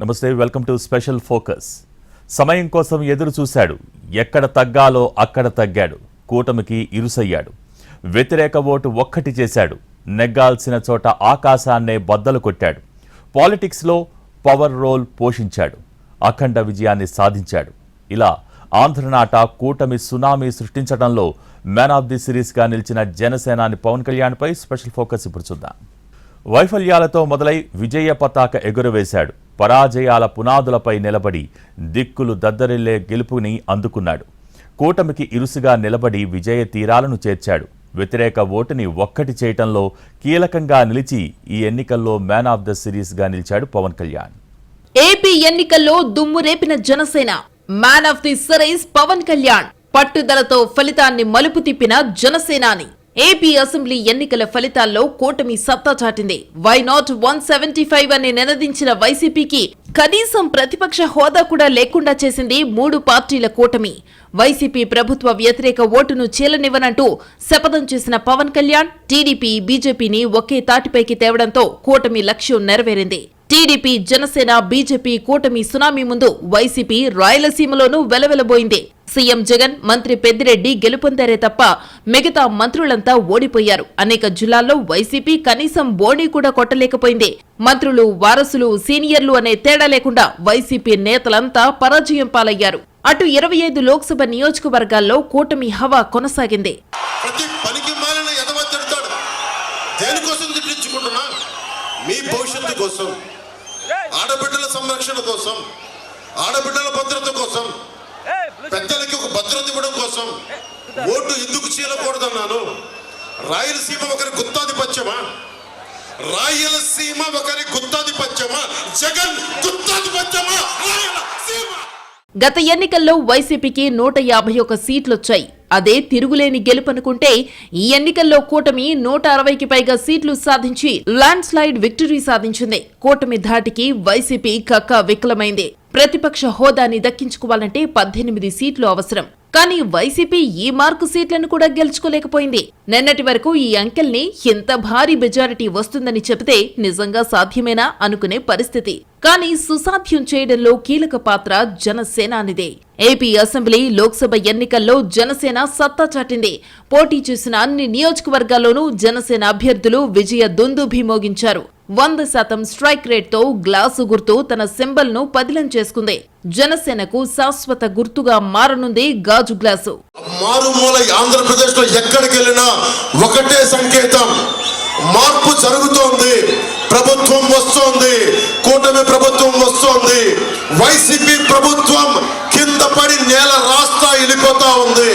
నమస్తే welcome to special focus. సమయం కోసం ఎదురు చూశాడు. ఎక్కడ తగ్గాలో అక్కడ తగ్గాడు. కూటమికి ఇరుసయ్యాడు. వ్యతిరేక ఓటు ఒక్కటి చేశాడు. నెగ్గాల్సిన చోట ఆకాశాన్నే బద్దలు కొట్టాడు. పాలిటిక్స్లో పవర్ రోల్ పోషించాడు. అఖండ విజయాన్ని సాధించాడు. ఇలా ఆంధ్రనాట కూటమి సునామీ సృష్టించడంలో మ్యాన్ ఆఫ్ ది సిరీస్గా నిలిచిన జనసేనాని పవన్ కళ్యాణ్పై స్పెషల్ ఫోకస్ ఇప్పుడు చూద్దాం. వైఫల్యాలతో మొదలై విజయ పతాక ఎగురవేశాడు. పరాజయాల పునాదులపై నిలబడి దిక్కులు దద్దరిల్లే గెలుపుని అందుకున్నాడు. కూటమికి ఇరుసుగా నిలబడి విజయ తీరాలను చేర్చాడు. వ్యతిరేక ఓటుని ఒక్కటి చేయటంలో కీలకంగా నిలిచి ఈ ఎన్నికల్లో మ్యాన్ ఆఫ్ ద సిరీస్గా నిలిచాడు పవన్ కళ్యాణ్. ఏపీ ఎన్నికల్లో దుమ్ము రేపిన Janasena. Man of the series Pawan Kalyan. పట్టుదలతో ఫలితాన్ని మలుపు తిప్పిన జనసేనాని. ఏపీ అసెంబ్లీ ఎన్నికల ఫలితాల్లో కూటమి సత్తా చాటింది. Why not one seventy five అని నినదించిన వైసీపీకి కనీసం ప్రతిపక్ష హోదా కూడా లేకుండా చేసింది మూడు పార్టీల కూటమి. వైసీపీ ప్రభుత్వ వ్యతిరేక ఓటును చీలనివ్వనంటూ శపథం చేసిన పవన్ కళ్యాణ్ టీడీపీ బీజేపీని ఒకే తాటిపైకి తేవడంతో కూటమి లక్ష్యం నెరవేరింది. టీడీపీ జనసేన బీజేపీ కూటమి సునామీ ముందు వైసీపీ రాయలసీమలోనూ వెలవెలబోయింది. సీఎం జగన్ మంత్రి పెద్దిరెడ్డి గెలుపొందారే తప్ప మిగతా మంత్రులంతా ఓడిపోయారు. అనేక జిల్లాల్లో వైసీపీ కనీసం బోణీ కూడా కొట్టలేకపోయింది. మంత్రులు వారసులు సీనియర్లు అనే తేడా లేకుండా వైసీపీ నేతలంతా పరాజయం పాలయ్యారు. అటు ఇరవై ఐదు లోక్సభ నియోజకవర్గాల్లో కూటమి హవా కొనసాగింది. మీ భవిష్యత్తు కోసం. ఆడబిడ్డల సంరక్షణ కోసం ఆడబిడ్డల భద్రత కోసం పెద్దలకి ఒక భద్రత ఇవ్వడం కోసం ఓటు ఎందుకు చీలకూడదన్నాను? రాయలసీమ ఒకరి గుత్తాధిపత్యమా? రాయలసీమ ఒకరి గుత్తాధిపత్యమా? జగన్ గుత్తాధిపత్యమా? రాయలసీమ! గత ఎన్నికల్లో వైసీపీకి నూట యాభై ఒక్క సీట్లొచ్చాయి. అదే తిరుగులేని గెలుపనుకుంటే ఈ ఎన్నికల్లో కూటమి నూట అరవైకి పైగా సీట్లు సాధించి ల్యాండ్ స్లైడ్ విక్టరీ సాధించింది. కూటమి ధాటికి వైసీపీ కక్క వికలమైంది. ప్రతిపక్ష హోదాని దక్కించుకోవాలంటే పద్దెనిమిది సీట్లు అవసరం. కానీ వైసీపీ ఈ మార్కు సీట్లను కూడా గెలుచుకోలేకపోయింది. నిన్నటి వరకు ఈ అంకెల్ని ఇంత భారీ మెజారిటీ వస్తుందని చెబితే నిజంగా సాధ్యమేనా అనుకునే పరిస్థితి. కానీ సుసాధ్యం చేయడంలో కీలక పాత్ర జనసేనానిదే. ఏపీ అసెంబ్లీ లోక్సభ ఎన్నికల్లో జనసేన సత్తా చాటింది. పోటీ చేసిన అన్ని నియోజకవర్గాల్లోనూ జనసేన అభ్యర్థులు విజయ దుందుభి మోగించారు వంద శాతం స్ట్రైక్ రేట్తో గ్లాసు గుర్తు తన సింబల్ను పదిలం చేసుకుంది. జనసేనకు శాశ్వత గుర్తుగా మారనుంది గాజు గ్లాసు. మారుమూల ఆంధ్రప్రదేశ్లో ఎక్కడికి వెళ్ళినా ఒకటే సంకేతం. మార్పు జరుగుతోంది. ప్రభుత్వం వస్తోంది. కూటమి ప్రభుత్వం వస్తోంది. వైసీపీ ప్రభుత్వం కింద పడి నేల రాస్తా వెళ్ళిపోతా ఉంది.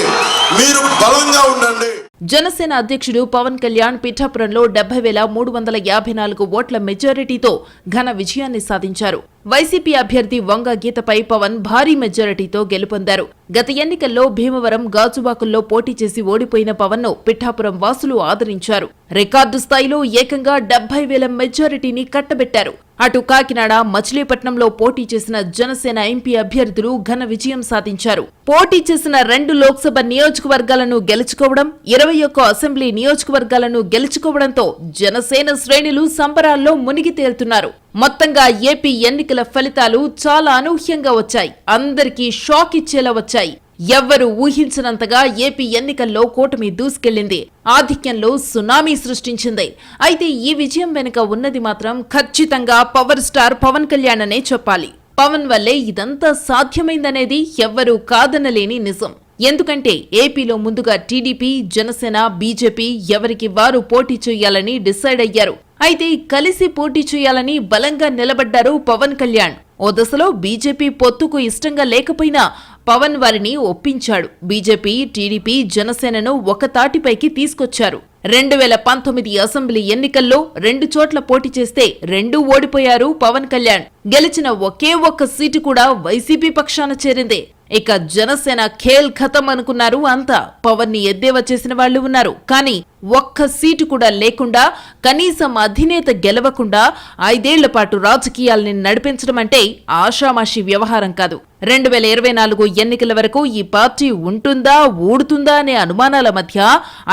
మీరు బలంగా ఉండండి. జనసేన అధ్యక్షుడు పవన్ కళ్యాణ్ పిఠాపురంలో డెబ్బై వేల మూడు వందల యాభై నాలుగు ఓట్ల మెజారిటీతో ఘన విజయాన్ని సాధించారు. వైసీపీ అభ్యర్థి వంగ గీతపై పవన్ భారీ మెజారిటీతో గెలుపొందారు. గత ఎన్నికల్లో భీమవరం గాజువాకుల్లో పోటీ చేసి ఓడిపోయిన పవన్ను పిఠాపురం వాసులు ఆదరించారు. రికార్డు స్థాయిలో ఏకంగా డెబ్బై వేల మెజారిటీని కట్టబెట్టారు. అటు కాకినాడ మచిలీపట్నంలో పోటీ చేసిన జనసేన ఎంపీ అభ్యర్థులు ఘన విజయం సాధించారు. పోటీ చేసిన రెండు లోక్సభ నియోజకవర్గాలను గెలుచుకోవడం ఇరవై ఒక్క అసెంబ్లీ నియోజకవర్గాలను గెలుచుకోవడంతో జనసేన శ్రేణులు సంబరాల్లో మునిగి తేలుతున్నారు. మొత్తంగా ఏపీ ఎన్నికల ఫలితాలు చాలా అనూహ్యంగా వచ్చాయి. అందరికీ షాక్ ఇచ్చేలా వచ్చాయి. ఎవ్వరు ఊహించినంతగా ఏపీ ఎన్నికల్లో కూటమి దూసుకెళ్ళింది ఆధిక్యంలో సునామీ సృష్టించింది. అయితే ఈ విజయం వెనుక ఉన్నది మాత్రం ఖచ్చితంగా పవర్ స్టార్ పవన్ కళ్యాణ్ అనే చెప్పాలి. పవన్ వల్లే ఇదంతా సాధ్యమైందనేది ఎవ్వరూ కాదనలేని నిజం. ఎందుకంటే ఏపీలో ముందుగా టీడీపీ జనసేన బీజేపీ ఎవరికి వారు పోటీ చేయాలని డిసైడ్ అయ్యారు. అయితే కలిసి పోటీ చేయాలని బలంగా నిలబడ్డారు పవన్ కళ్యాణ్. ఓ దశలో బీజేపీ పొత్తుకు ఇష్టంగా లేకపోయినా పవన్ వారిని ఒప్పించాడు. బీజేపీ టీడీపీ జనసేనను ఒక తాటిపైకి తీసుకొచ్చారు. రెండు వేల పంతొమ్మిది అసెంబ్లీ ఎన్నికల్లో రెండు చోట్ల పోటీ చేస్తే రెండూ ఓడిపోయారు పవన్ కళ్యాణ్. గెలిచిన ఒకే ఒక్క సీటు కూడా వైసీపీ పక్షాన చేరింది. ఇక జనసేన ఖేల్ ఖతం అనుకున్నారు అంతా పవన్ని ఎద్దేవా చేసిన వాళ్ళు ఉన్నారు. కానీ ఒక్క సీటు కూడా లేకుండా కనీసం అధినేత గెలవకుండా ఐదేళ్ళ పాటు రాజకీయాల్ని నడిపించడం అంటే ఆషామాషి వ్యవహారం కాదు. రెండు వేల ఇరవై నాలుగు ఎన్నికల వరకు ఈ పార్టీ ఉంటుందా ఊడుతుందా అనే అనుమానాల మధ్య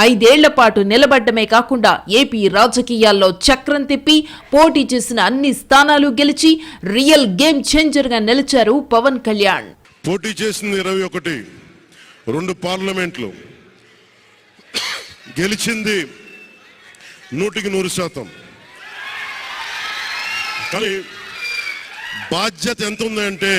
ఐదేళ్ళ పాటు నిలబడ్డమే కాకుండా ఏపీ రాజకీయాల్లో చక్రం తిప్పి పోటీ చేసిన అన్ని స్థానాలు గెలిచి రియల్ గేమ్ చేంజర్గా నిలిచారు పవన్ కళ్యాణ్. పోటీ చేసింది ఇరవై ఒకటి. రెండు పార్లమెంట్లు. గెలిచింది నూటికి నూరు శాతం. కానీ బాధ్యత ఎంత ఉందంటే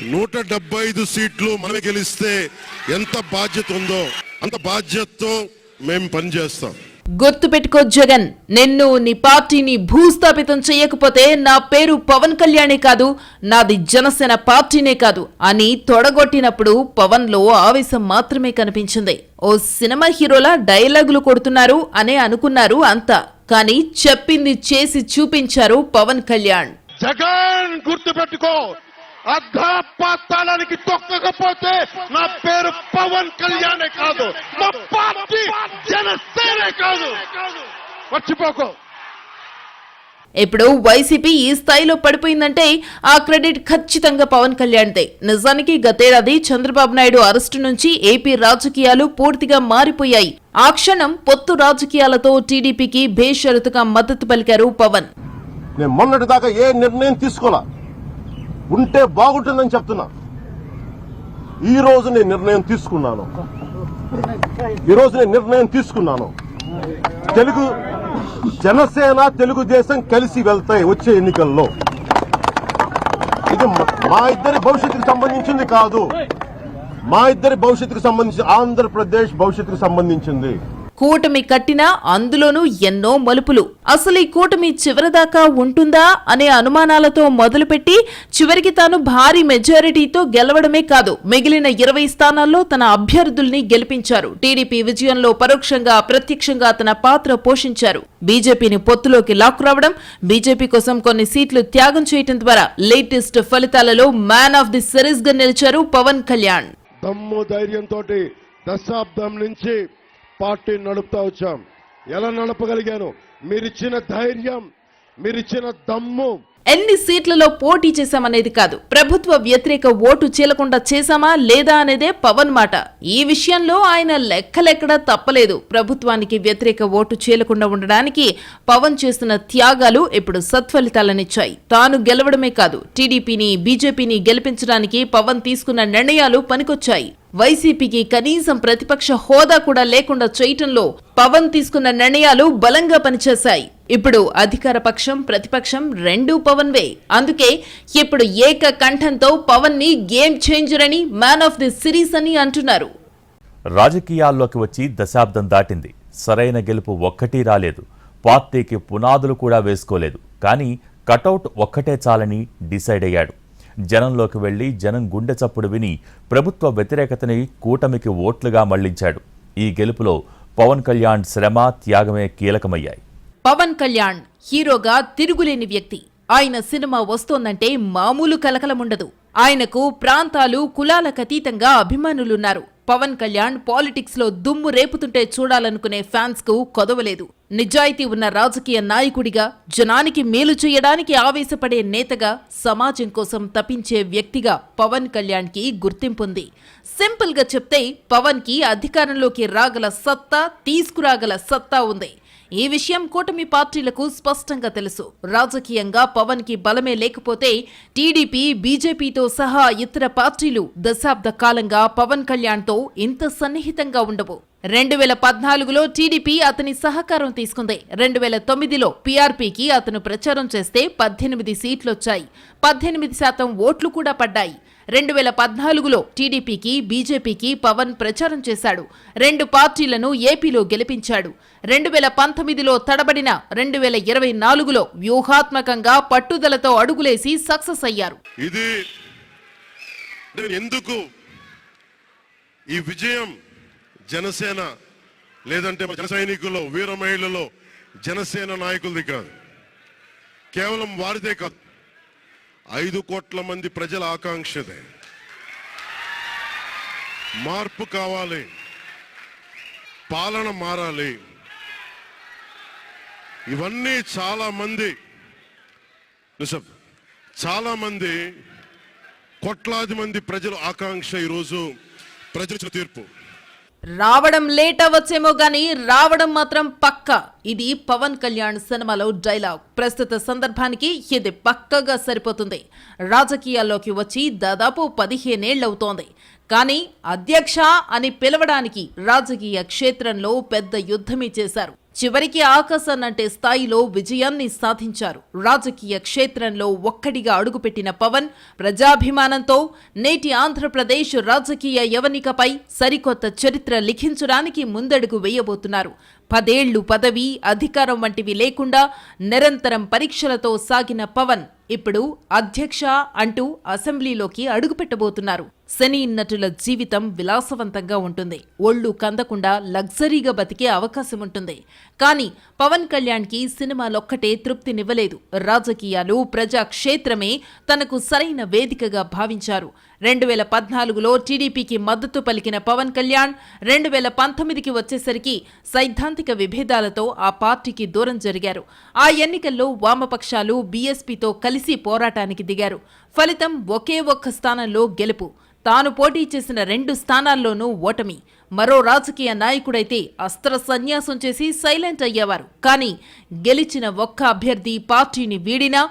నూట డెబ్బై ఐదు సీట్లు మనం గెలిస్తే ఎంత బాధ్యత ఉందో అంత బాధ్యతతో మేము పనిచేస్తాం. గుర్తుపెట్టుకో జగన్ నిన్ను నీ పార్టీని భూస్థాపితం చేయకపోతే నా పేరు పవన్ కళ్యాణే కాదు నాది జనసేన పార్టీనే కాదు అని తొడగొట్టినప్పుడు పవన్లో ఆవేశం మాత్రమే కనిపించింది. ఓ సినిమా హీరోలా డైలాగులు కొడుతున్నారు అనే అనుకున్నారు అంతా కానీ చెప్పింది చేసి చూపించారు పవన్ కళ్యాణ్. జగన్ గుర్తుపెట్టుకో అర్ధ పాతాళానికి తొక్కకపోతే నా పేరు పవన్ కళ్యాణే కాదు మా పార్టీ జనసేనే కాదు మర్చిపోకో. ఇప్పుడు వైసీపీ ఈ స్థాయిలో పడిపోయిందంటే ఆ క్రెడిట్ ఖచ్చితంగా పవన్ కళ్యాణ్దే. నిజానికి గతేడాది చంద్రబాబు నాయుడు అరెస్టు నుంచి ఏపీ రాజకీయాలు పూర్తిగా మారిపోయాయి. ఆ క్షణం పొత్తు రాజకీయాలతో టీడీపీకి బేషరతుగా మద్దతు పలికారు పవన్. నేను మొన్నటి దాకా ఏ నిర్ణయం తీసుకోలా? ఉంటే బాగుంటుందని చెప్తున్నా. ఈ రోజు నేను నిర్ణయం తీసుకున్నాను. ఈ రోజు నేను నిర్ణయం తీసుకున్నాను. తెలుగు జనసేన తెలుగుదేశం కలిసి వెళ్తాయి వచ్చే ఎన్నికల్లో. ఇది మా ఇద్దరి భవిష్యత్తుకు సంబంధించింది కాదు. మా ఇద్దరి భవిష్యత్తుకు సంబంధించి ఆంధ్రప్రదేశ్ భవిష్యత్తుకు సంబంధించింది. కూటమి కట్టినా అందులోనూ ఎన్నో మలుపులు. అసలు ఈ కూటమి చివరిదాకా ఉంటుందా అనే అనుమానాలతో మొదలుపెట్టి చివరికి తాను భారీ మెజారిటీతో గెలవడమే కాదు మిగిలిన ఇరవై స్థానాల్లో తన అభ్యర్థుల్ని గెలిపించారు. టీడీపీ విజయంలో పరోక్షంగా ప్రత్యక్షంగా తన పాత్ర పోషించారు. బీజేపీని పొత్తులోకి లాక్కురావడం బీజేపీ కోసం కొన్ని సీట్లు త్యాగం చేయటం ద్వారా లేటెస్ట్ ఫలితాలలో మ్యాన్ ఆఫ్ ది సిరీస్గా నిలిచారు పవన్ కళ్యాణ్. దమ్ము ధైర్యంతో దశాబ్దం నుంచి పార్టీ నడుపుతా వచ్చాం. ఎలా నడపగలిగాను? మీరిచ్చిన ధైర్యం మీరిచ్చిన దమ్ము. ఎన్ని సీట్లలో పోటీ చేశామనేది కాదు. ప్రభుత్వ వ్యతిరేక ఓటు చీలకుండా చేశామా లేదా అనేదే పవన్ మాట. ఈ విషయంలో ఆయన లెక్కలెక్కడా తప్పలేదు. ప్రభుత్వానికి వ్యతిరేక ఓటు చీలకుండా ఉండడానికి పవన్ చేస్తున్న త్యాగాలు ఇప్పుడు సత్ఫలితాలనిచ్చాయి. తాను గెలవడమే కాదు టీడీపీని బీజేపీని గెలిపించడానికి పవన్ తీసుకున్న నిర్ణయాలు పనికొచ్చాయి. వైసీపీకి కనీసం ప్రతిపక్ష హోదా కూడా లేకుండా చేయటంలో పవన్ తీసుకున్న నిర్ణయాలు బలంగా పనిచేశాయి. ఇప్పుడు అధికార పక్షం ప్రతిపక్షం రెండూ పవన్ వే అందుకే ఇప్పుడు ఏక కంఠంతో పవన్ని గేమ్ చేంజర్ అని మ్యాన్ ఆఫ్ ది సిరీస్ అని అంటున్నారు. రాజకీయాల్లోకి వచ్చి దశాబ్దం దాటింది. సరైన గెలుపు ఒక్కటీ రాలేదు. పార్టీకి పునాదులు కూడా వేసుకోలేదు. కానీ కటౌట్ ఒక్కటే చాలని డిసైడ్ అయ్యాడు. జనంలోకి వెళ్ళి జనం గుండె చప్పుడు విని ప్రభుత్వ వ్యతిరేకతని కూటమికి ఓట్లుగా మళ్ళించాడు. ఈ గెలుపులో పవన్ కళ్యాణ్ శ్రమ త్యాగమే కీలకమయ్యాయి. పవన్ కళ్యాణ్ హీరోగా తిరుగులేని వ్యక్తి. ఆయన సినిమా వస్తోందంటే మామూలు కలకలముండదు. ఆయనకు ప్రాంతాలు కులాలకు అతీతంగా అభిమానులున్నారు. పవన్ కళ్యాణ్ పాలిటిక్స్లో దుమ్ము రేపుతుంటే చూడాలనుకునే ఫ్యాన్స్కు కొదవలేదు. నిజాయితీ ఉన్న రాజకీయ నాయకుడిగా జనానికి మేలు చేయడానికి ఆవేశపడే నేతగా సమాజం కోసం తపించే వ్యక్తిగా పవన్ కళ్యాణ్కి గుర్తింపుంది. సింపుల్గా చెప్తే పవన్కి అధికారంలోకి రాగల సత్తా తీసుకురాగల సత్తా ఉంది. ఈ విషయం కూటమి పార్టీలకు స్పష్టంగా తెలుసు. రాజకీయంగా పవన్కి బలమే లేకపోతే టీడీపీ బీజేపీతో సహా ఇతర పార్టీలు దశాబ్ద కాలంగా పవన్ కళ్యాణ్తో ఇంత సన్నిహితంగా ఉండవు. రెండు వేల పద్నాలుగులో టీడీపీ అతని సహకారం తీసుకుంది. రెండు వేల తొమ్మిదిలో పీఆర్పీకి అతను ప్రచారం చేస్తే పద్దెనిమిది సీట్లొచ్చాయి. పద్దెనిమిది శాతం ఓట్లు కూడా పడ్డాయి. రెండు వేల పద్నాలుగులో టీడీపీకి బీజేపీకి పవన్ ప్రచారం చేశాడు. రెండు పార్టీలను ఏపీలో గెలిపించాడు. రెండు వేల పంతొమ్మిదిలో తడబడిన రెండు వేల ఇరవై నాలుగులో వ్యూహాత్మకంగా పట్టుదలతో అడుగులేసి సక్సెస్ అయ్యారు. ఇది ఎందుకు ఈ విజయం జనసేన లేదంటే జన సైనికుల్లో వీర మహిళల్లో జనసేన నాయకులది కాదు. కేవలం వారిదే కాదు. ఐదు కోట్ల మంది ప్రజల ఆకాంక్షదే. మార్పు కావాలి. పాలన మారాలి. ఇవన్నీ చాలా మంది నిజం. చాలా మంది కోట్లాది మంది ప్రజల ఆకాంక్ష ఈరోజు ప్రజల తీర్పు. రావడం లేట్ అవ్వచ్చేమో కానీ రావడం మాత్రం పక్క. ఇది పవన్ కళ్యాణ్ సినిమాలో డైలాగ్. ప్రస్తుత సందర్భానికి ఇది పక్కగా సరిపోతుంది. రాజకీయాల్లోకి వచ్చి దాదాపు పదిహేనేళ్ళవుతోంది కానీ అధ్యక్ష అని పిలవడానికి రాజకీయ క్షేత్రంలో పెద్ద యుద్ధమే చేశారు. చివరికి ఆకాశాన్నంటే స్థాయిలో విజయాన్ని సాధించారు. రాజకీయ క్షేత్రంలో ఒక్కడిగా అడుగుపెట్టిన పవన్ ప్రజాభిమానంతో నేటి ఆంధ్రప్రదేశ్ రాజకీయ యవనికపై సరికొత్త చరిత్ర లిఖించడానికి ముందడుగు వేయబోతున్నారు. పదేళ్ళు పదవి అధికారం వంటివి లేకుండా నిరంతరం పరీక్షలతో సాగిన పవన్ ఇప్పుడు అధ్యక్ష అంటూ అసెంబ్లీలోకి అడుగుపెట్టబోతున్నారు. శని నటుల జీవితం విలాసవంతంగా ఉంటుంది. ఒళ్ళు కందకుండా లగ్జరీగా బతికే అవకాశం ఉంటుంది. కానీ పవన్ కళ్యాణ్కి సినిమాలొక్కటే తృప్తినివ్వలేదు. రాజకీయాలు ప్రజాక్షేత్రమే తనకు సరైన వేదికగా భావించారు. రెండు వేల పద్నాలుగులో టీడీపీకి మద్దతు పలికిన పవన్ కళ్యాణ్ రెండు వేల పంతొమ్మిదికి వచ్చేసరికి సైద్ధాంతిక విభేదాలతో ఆ పార్టీకి దూరం జరిగారు. ఆ ఎన్నికల్లో వామపక్షాలు బీఎస్పీతో కలిసి పోరాటానికి దిగారు. ఫలితం ఒకే ఒక్క స్థానంలో గెలుపు. తాను పోటీ చేసిన రెండు స్థానాల్లోనూ ఓటమి. మరో రాజకీయ నాయకుడైతే అస్త్ర సన్యాసం చేసి సైలెంట్ అయ్యేవారు. కానీ గెలిచిన ఒక్క అభ్యర్థి పార్టీని వీడినా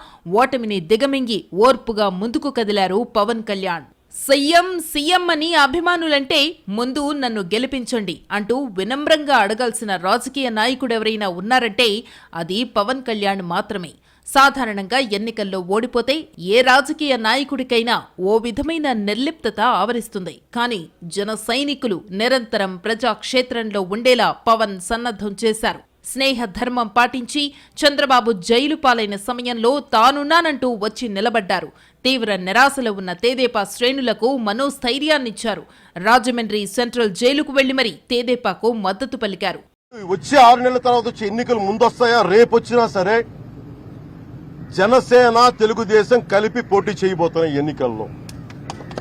ఓటమిని దిగమింగి ఓర్పుగా ముందుకు కదిలారు పవన్ కళ్యాణ్. సీఎం సీఎం అని అభిమానులంటే ముందు నన్ను గెలిపించండి అంటూ వినమ్రంగా అడగాల్సిన రాజకీయ నాయకుడెవరైనా ఉన్నారంటే అది పవన్ కళ్యాణ్ మాత్రమే. సాధారణంగా ఎన్నికల్లో ఓడిపోతే ఏ రాజకీయ నాయకుడికైనా ఓ విధమైన నిర్లిప్తత ఆవరిస్తుంది. కానీ జన సైనికులు నిరంతరం ప్రజాక్షేత్రంలో ఉండేలా పవన్ సన్నద్ధం చేశారు. స్నేహ ధర్మం పాటించి చంద్రబాబు జైలు పాలైన సమయంలో తానున్నానంటూ వచ్చి నిలబడ్డారు. తీవ్ర నిరాశలో ఉన్న తేదేపా శ్రేణులకు మనోస్థైర్యాన్నిచ్చారు. రాజమండ్రి సెంట్రల్ జైలుకు వెళ్ళి మరీ తేదేపాకు మద్దతు పలికారు. వచ్చే ఆరు నెలల తర్వాత వచ్చే ఎన్నికలు ముందొస్తాయా? రేపు వచ్చినా సరే జనసేన తెలుగుదేశం కలిపి పోటీ చేయబోతున్నాయి ఎన్నికల్లో.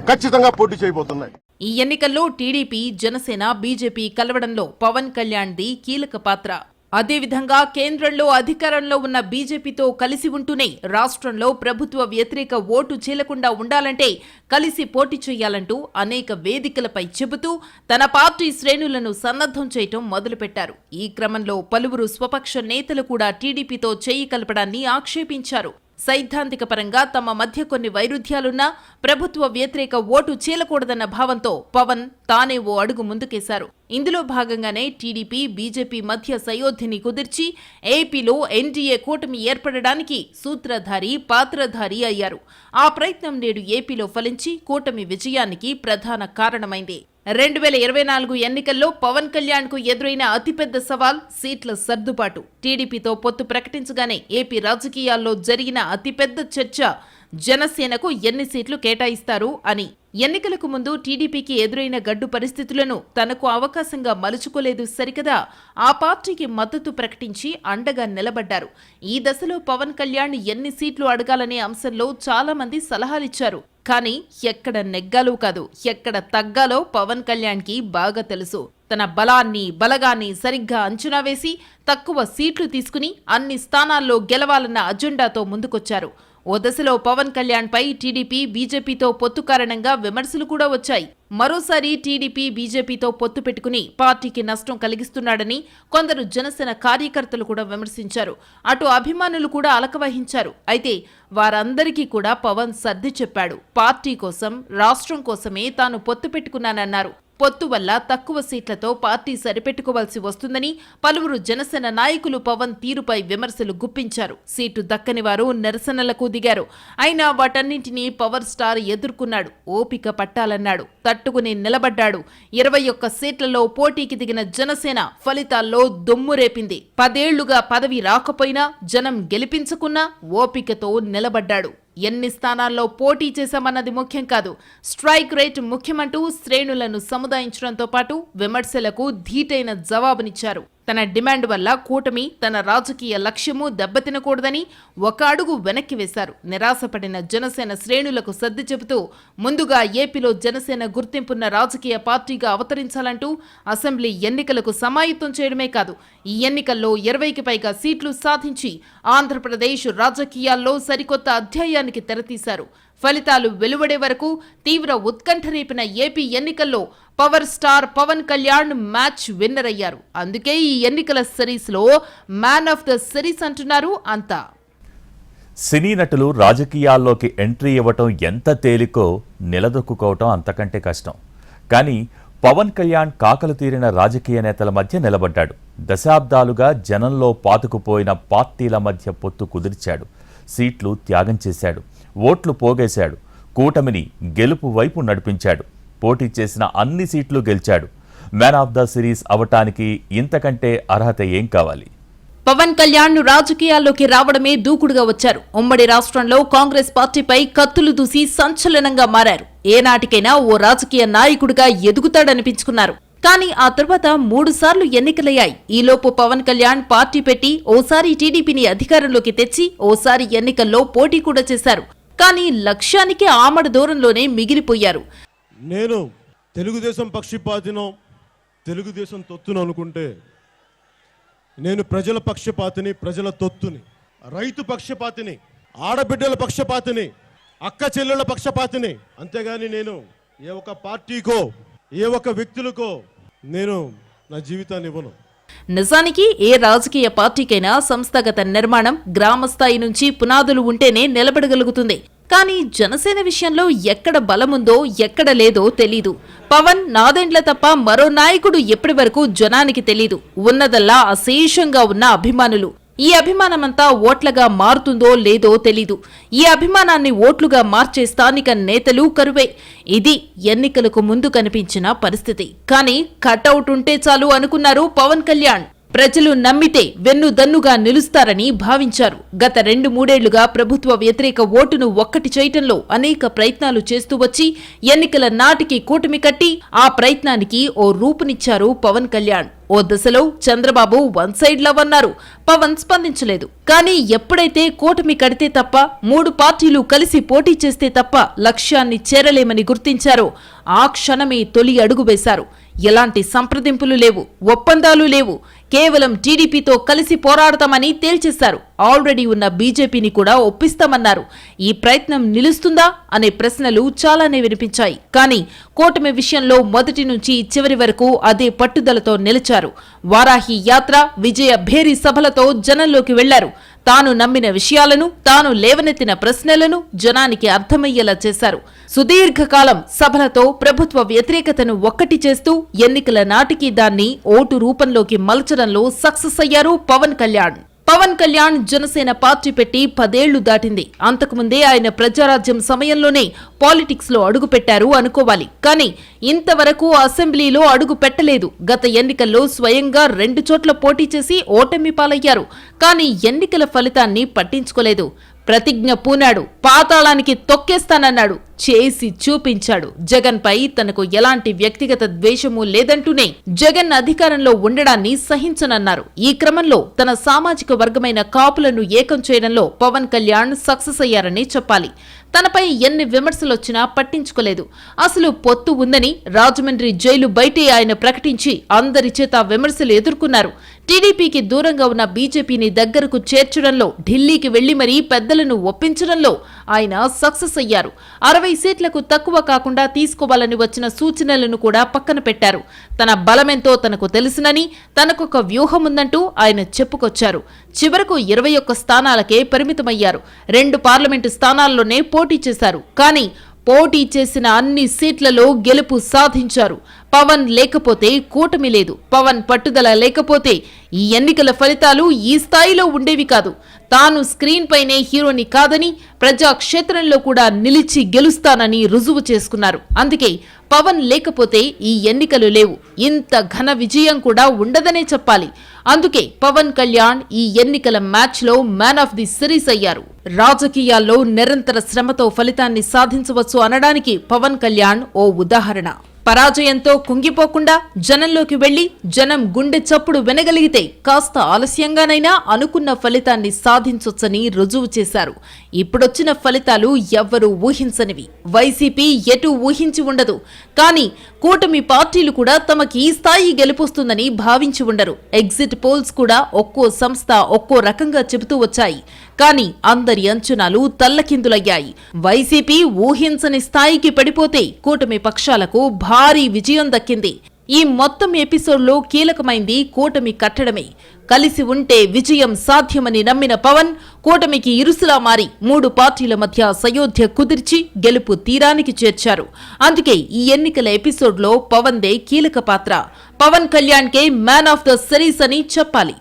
ఖచ్చితంగా పోటీ చేయబోతున్నాయి. ఈ ఎన్నికల్లో టీడీపీ జనసేన బీజేపీ కలవడంలో పవన్ కళ్యాణ్ది కీలక పాత్ర. అదేవిధంగా కేంద్రంలో అధికారంలో ఉన్న బీజేపీతో కలిసి ఉంటూనే రాష్ట్రంలో ప్రభుత్వ వ్యతిరేక ఓటు చీలకుండా ఉండాలంటే కలిసి పోటీ చేయాలంటూ అనేక వేదికలపై చెబుతూ తన పార్టీ శ్రేణులను సన్నద్ధం చేయటం మొదలుపెట్టారు. ఈ క్రమంలో పలువురు స్వపక్ష నేతలు కూడా టీడీపీతో చేయి కలపడాన్ని ఆక్షేపించారు. సైద్ధాంతిక పరంగా తమ మధ్య కొన్ని వైరుధ్యాలున్నా ప్రభుత్వ వ్యతిరేక ఓటు చీలకూడదన్న భావంతో పవన్ తానే ఓ అడుగు ముందుకేశారు. ఇందులో భాగంగానే టీడీపీ బీజేపీ మధ్య సయోధ్యని కుదిర్చి ఏపీలో ఎన్డీఏ కూటమి ఏర్పడడానికి సూత్రధారి పాత్రధారి అయ్యారు. ఆ ప్రయత్నం నేడు ఏపీలో ఫలించి కూటమి విజయానికి ప్రధాన కారణమైంది. రెండు వేల ఇరవై నాలుగు ఎన్నికల్లో పవన్ కళ్యాణ్కు ఎదురైన అతిపెద్ద సవాల్ సీట్ల సర్దుబాటు. టీడీపీతో పొత్తు ప్రకటించగానే ఏపీ రాజకీయాల్లో జరిగిన అతిపెద్ద చర్చ జనసేనకు ఎన్ని సీట్లు కేటాయిస్తారు అని. ఎన్నికలకు ముందు టీడీపీకి ఎదురైన గడ్డు పరిస్థితులను తనకు అవకాశంగా మలుచుకోలేదు సరికదా ఆ పార్టీకి మద్దతు ప్రకటించి అండగా నిలబడ్డారు. ఈ దశలో పవన్ కళ్యాణ్ ఎన్ని సీట్లు అడగాలనే అంశంలో చాలా మంది సలహాలిచ్చారు. కానీ ఎక్కడ నెగ్గాలో కాదు ఎక్కడ తగ్గాలో పవన్ కళ్యాణ్కి బాగా తెలుసు. తన బలాన్ని బలగాన్ని సరిగ్గా అంచనా వేసి తక్కువ సీట్లు తీసుకుని అన్ని స్థానాల్లో గెలవాలన్న అజెండాతో ముందుకొచ్చారు. ఓ దశలో పవన్ కళ్యాణ్ పై టీడీపీ బీజేపీతో పొత్తు కారణంగా విమర్శలు కూడా వచ్చాయి. మరోసారి టీడీపీ బీజేపీతో పొత్తు పెట్టుకుని పార్టీకి నష్టం కలిగిస్తున్నాడని కొందరు జనసేన కార్యకర్తలు కూడా విమర్శించారు. అటు అభిమానులు కూడా అలకవహించారు అయితే వారందరికీ కూడా పవన్ సర్ది చెప్పాడు. పార్టీ కోసం రాష్ట్రం కోసమే తాను పొత్తు పెట్టుకున్నానన్నారు. పొత్తు వల్ల తక్కువ సీట్లతో పార్టీ సరిపెట్టుకోవాల్సి వస్తుందని పలువురు జనసేన నాయకులు పవన్ తీరుపై విమర్శలు గుప్పించారు. సీటు దక్కని వారు నిరసనలకు దిగారు. అయినా వాటన్నింటినీ పవర్ స్టార్ ఎదుర్కొన్నాడు. ఓపిక పట్టాలన్నాడు. తట్టుకుని నిలబడ్డాడు. ఇరవై ఒక్క సీట్లలో పోటీకి దిగిన జనసేన ఫలితాల్లో దుమ్ము రేపింది. పదేళ్ళుగా పదవి రాకపోయినా జనం గెలిపించుకున్నా ఓపికతో నిలబడ్డాడు. ఎన్ని స్థానాల్లో పోటీ చేశామన్నది ముఖ్యం కాదు. స్ట్రైక్ రేట్ ముఖ్యమంటూ శ్రేణులను సముదాయించడంతో పాటు విమర్శలకు ధీటైన జవాబునిచ్చారు. తన డిమాండ్ వల్ల కూటమి తన రాజకీయ లక్ష్యము దెబ్బతినకూడదని ఒక అడుగు వెనక్కి వేశారు. నిరాశపడిన జనసేన శ్రేణులకు సర్ది చెబుతూ ముందుగా ఏపీలో జనసేన గుర్తింపున్న రాజకీయ పార్టీగా అవతరించాలంటూ అసెంబ్లీ ఎన్నికలకు సమాయత్తం చేయడమే కాదు ఈ ఎన్నికల్లో ఇరవైకి పైగా సీట్లు సాధించి ఆంధ్రప్రదేశ్ రాజకీయాల్లో సరికొత్త అధ్యాయానికి తెరతీశారు. ఫలితాలు వెలువడే వరకు తీవ్ర ఉత్కంఠ రేపిన ఏపీ ఎన్నికల్లో power star Pawan Kalyan match winner అయ్యారు. అందుకే ఈ ఎన్నికల సిరీస్లో మ్యాన్ ఆఫ్ ద సిరీస్ అంటున్నారు అంతా. సినీ నటులు రాజకీయాల్లోకి ఎంట్రీ ఇవ్వటం ఎంత తేలికో నిలదొక్కుకోవటం అంతకంటే కష్టం. కానీ పవన్ కళ్యాణ్ కాకలు తీరిన రాజకీయ నేతల మధ్య నిలబడ్డాడు. దశాబ్దాలుగా జనంలో పాతుకుపోయిన పార్టీల మధ్య పొత్తు కుదిర్చాడు. సీట్లు త్యాగం చేశాడు. ఓట్లు పోగేశాడు. కూటమిని గెలుపు వైపు నడిపించాడు. పోటీ చేసిన అన్ని సీట్లు గెలిచాడు. మ్యాన్ ఆఫ్ ద సిరీస్ అవటానికి ఇంతకంటే అర్హత ఏం కావాలి? పవన్ కళ్యాణ్ రాజకీయాల్లోకి రావడమే దూకుడుగా వచ్చారు. ఉమ్మడి రాష్ట్రంలో కాంగ్రెస్ పార్టీపై కత్తులు దూసి సంచలనంగా మారారు. ఏనాటికైనా ఓ రాజకీయ నాయకుడిగా ఎదుగుతాడనిపించుకున్నారు. కానీ ఆ తర్వాత మూడు సార్లు ఎన్నికలయ్యాయి. ఈలోపు పవన్ కళ్యాణ్ పార్టీ పెట్టి ఓసారి టీడీపీని అధికారంలోకి తెచ్చి ఓసారి ఎన్నికల్లో పోటీ కూడా చేశారు. కానీ లక్ష్యానికి ఆమడ దూరంలోనే మిగిలిపోయారు. నేను తెలుగుదేశం పక్షపాతినో తెలుగుదేశం తొత్తును అనుకుంటే నేను ప్రజల పక్షపాతిని ప్రజల తొత్తుని రైతు పక్షపాతిని ఆడబిడ్డల పక్షపాతిని అక్క చెల్లెళ్ళ పక్షపాతిని అంతేగాని నేను ఏ ఒక పార్టీకో ఏ ఒక్క వ్యక్తులకో నేను నా జీవితాన్ని ఇవ్వను. నిజానికి ఏ రాజకీయ పార్టీకైనా సంస్థాగత నిర్మాణం గ్రామ స్థాయి నుంచి పునాదులు ఉంటేనే నిలబడగలుగుతుంది. కానీ జనసేన విషయంలో ఎక్కడ బలముందో ఎక్కడ లేదో తెలీదు. పవన్ నాదెండ్ల తప్ప మరో నాయకుడు ఎప్పటి వరకు జనానికి తెలీదు. ఉన్నదల్లా అశేషంగా ఉన్న అభిమానులు. ఈ అభిమానమంతా ఓట్లగా మారుతుందో లేదో తెలీదు. ఈ అభిమానాన్ని ఓట్లుగా మార్చే స్థానిక నేతలు కరువే. ఇది ఎన్నికలకు ముందు కనిపించిన పరిస్థితి. కానీ కటౌట్ ఉంటే చాలు అనుకున్నారు పవన్ కళ్యాణ్. ప్రజలు నమ్మితే వెన్నుదన్నుగా నిలుస్తారని భావించారు. గత రెండు మూడేళ్ళుగా ప్రభుత్వ వ్యతిరేక ఓటును ఒక్కటి చేయటంలో అనేక ప్రయత్నాలు చేస్తూ వచ్చి ఎన్నికల నాటికి కూటమి కట్టి ఆ ప్రయత్నానికి ఓ రూపునిచ్చారు పవన్ కళ్యాణ్. ఓ దశలో చంద్రబాబు వన్ సైడ్ లవ్ అన్నారు. పవన్ స్పందించలేదు. కానీ ఎప్పుడైతే కూటమి కడితే తప్ప మూడు పార్టీలు కలిసి పోటీ చేస్తే తప్ప లక్ష్యాన్ని చేరలేమని గుర్తించారో. ఆ క్షణమే తొలి అడుగు వేశారు. ఎలాంటి సంప్రదింపులు లేవు ఒప్పందాలు లేవు. కేవలం టీడీపీతో కలిసి పోరాడతామని తేల్చేశారు. ఆల్రెడీ ఉన్న బీజేపీని కూడా ఒప్పిస్తామన్నారు. ఈ ప్రయత్నం నిలుస్తుందా అనే ప్రశ్నలు చాలానే వినిపించాయి. కానీ కూటమి విషయంలో మొదటి నుంచి చివరి వరకు అదే పట్టుదలతో నిలిచారు. వారాహి యాత్ర విజయ భేరీ సభలతో జనంలోకి వెళ్ళారు. తాను నమ్మిన విషయాలను తాను లేవనెత్తిన ప్రశ్నలను జనానికి అర్థమయ్యేలా చేశారు. సుదీర్ఘకాలం సభలతో ప్రభుత్వ వ్యతిరేకతను ఒక్కటి చేస్తూ ఎన్నికల నాటికి దాన్ని ఓటు రూపంలోకి మలచడంలో సక్సెస్ అయ్యారు పవన్ కళ్యాణ్. పవన్ కళ్యాణ్ జనసేన పార్టీ పెట్టి పదేళ్ళు దాటింది. అంతకుముందే ఆయన ప్రజారాజ్యం సమయంలోనే పాలిటిక్స్లో అడుగుపెట్టారు అనుకోవాలి. కానీ ఇంతవరకు అసెంబ్లీలో అడుగు పెట్టలేదు. గత ఎన్నికల్లో స్వయంగా రెండు చోట్ల పోటీ చేసి ఓటమి పాలయ్యారు. కానీ ఎన్నికల ఫలితాన్ని పట్టించుకోలేదు. ప్రతిజ్ఞ పూనాడు. పాతాళానికి తొక్కేస్తానన్నాడు. చేసి చూపించాడు. జగన్ పై తనకు ఎలాంటి వ్యక్తిగత ద్వేషము లేదంటూనే జగన్ అధికారంలో ఉండడాన్ని సహించనన్నారు. ఈ క్రమంలో తన సామాజిక వర్గమైన కాపులను ఏకం చేయడంలో పవన్ కళ్యాణ్ సక్సెస్ అయ్యారని చెప్పాలి. తనపై ఎన్ని విమర్శలొచ్చినా పట్టించుకోలేదు. అసలు పొత్తు ఉందని రాజమండ్రి జైలు బయటే ఆయన ప్రకటించి అందరి చేత విమర్శలు ఎదుర్కొన్నారు. టీడీపీకి దూరంగా ఉన్న బీజేపీని దగ్గరకు చేర్చడంలో ఢిల్లీకి వెళ్ళి మరీ పెద్దలను ఒప్పించడంలో ఆయన సక్సెస్ అయ్యారు. అరవై సీట్లకు తక్కువ కాకుండా తీసుకోవాలని వచ్చిన సూచనలను కూడా పక్కన పెట్టారు. తన బలమెంతో తనకు తెలుసునని తనకొక వ్యూహముందంటూ ఆయన చెప్పుకొచ్చారు. చివరకు ఇరవై ఒక్క స్థానాలకే పరిమితమయ్యారు. రెండు పార్లమెంటు స్థానాల్లోనే పోటీ చేశారు. కానీ పోటీ చేసిన అన్ని సీట్లలో గెలుపు సాధించారు. పవన్ లేకపోతే కూటమి లేదు. పవన్ పట్టుదల లేకపోతే ఈ ఎన్నికల ఫలితాలు ఈ స్థాయిలో ఉండేవి కాదు. తాను స్క్రీన్ పైనే హీరోని కాదని ప్రజాక్షేత్రంలో కూడా నిలిచి గెలుస్తానని రుజువు చేసుకున్నారు. అందుకే పవన్ లేకపోతే ఈ ఎన్నికలు లేవు. ఇంత ఘన విజయం కూడా ఉండదనే చెప్పాలి. అందుకే పవన్ కళ్యాణ్ ఈ ఎన్నికల మ్యాచ్లో మ్యాన్ ఆఫ్ ది సిరీస్ అయ్యారు. రాజకీయాల్లో నిరంతర శ్రమతో ఫలితాన్ని సాధించవచ్చు అనడానికి పవన్ కళ్యాణ్ ఓ ఉదాహరణ. పరాజయంతో కుంగిపోకుండా జనంలోకి వెళ్ళి జనం గుండె చప్పుడు వినగలిగితే కాస్త ఆలస్యంగానైనా అనుకున్న ఫలితాన్ని సాధించొచ్చని రుజువు చేశారు. ఇప్పుడొచ్చిన ఫలితాలు ఎవ్వరూ ఊహించనివి. వైసీపీ ఎటు ఊహించి ఉండదు. కానీ కూటమి పార్టీలు కూడా తమకి ఈ స్థాయి గెలుపొస్తుందని భావించి ఉండరు. ఎగ్జిట్ పోల్స్ కూడా ఒక్కో సంస్థ ఒక్కో రకంగా చెబుతూ వచ్చాయి. కానీ అందరి అంచనాలు తల్లకిందులయ్యాయి. వైసీపీ ఊహించని స్థాయికి పడిపోతే కూటమి పక్షాలకు భారీ విజయం దక్కింది. ఈ మొత్తం ఎపిసోడ్లో కీలకమైంది కూటమి కట్టడమే. కలిసి ఉంటే విజయం సాధ్యమని నమ్మిన పవన్ కూటమికి ఇరుసులా మారి మూడు పార్టీల మధ్య సయోధ్య కుదిర్చి గెలుపు తీరానికి చేర్చారు. అందుకే ఈ ఎన్నికల ఎపిసోడ్లో పవన్ దే కీలక పాత్ర. పవన్ కళ్యాణ్కే మ్యాన్ ఆఫ్ ద సిరీస్ అని చెప్పాలి.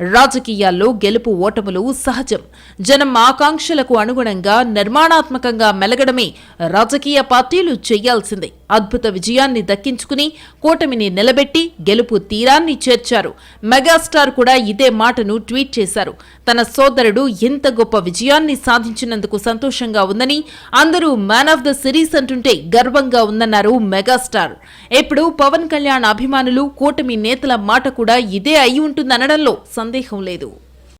రాజకీయాల్లో గెలుపు ఓటములు సహజం. జనం ఆకాంక్షలకు అనుగుణంగా నిర్మాణాత్మకంగా మెలగడమే రాజకీయ పార్టీలు చేయాల్సిందే. అద్భుత విజయాన్ని దక్కించుకుని కూటమిని నిలబెట్టి గెలుపు తీరాన్ని చేర్చారు. మెగాస్టార్ కూడా ఇదే మాటను ట్వీట్ చేశారు. తన సోదరుడు ఇంత గొప్ప విజయాన్ని సాధించినందుకు సంతోషంగా ఉందని అందరూ మ్యాన్ ఆఫ్ ద సిరీస్ అంటుంటే గర్వంగా ఉందన్నారు మెగాస్టార్. ఇప్పుడు పవన్ కళ్యాణ్ అభిమానులు కూటమి నేతల మాట కూడా ఇదే అయి ఉంటుందనడంలో సందేహం లేదు.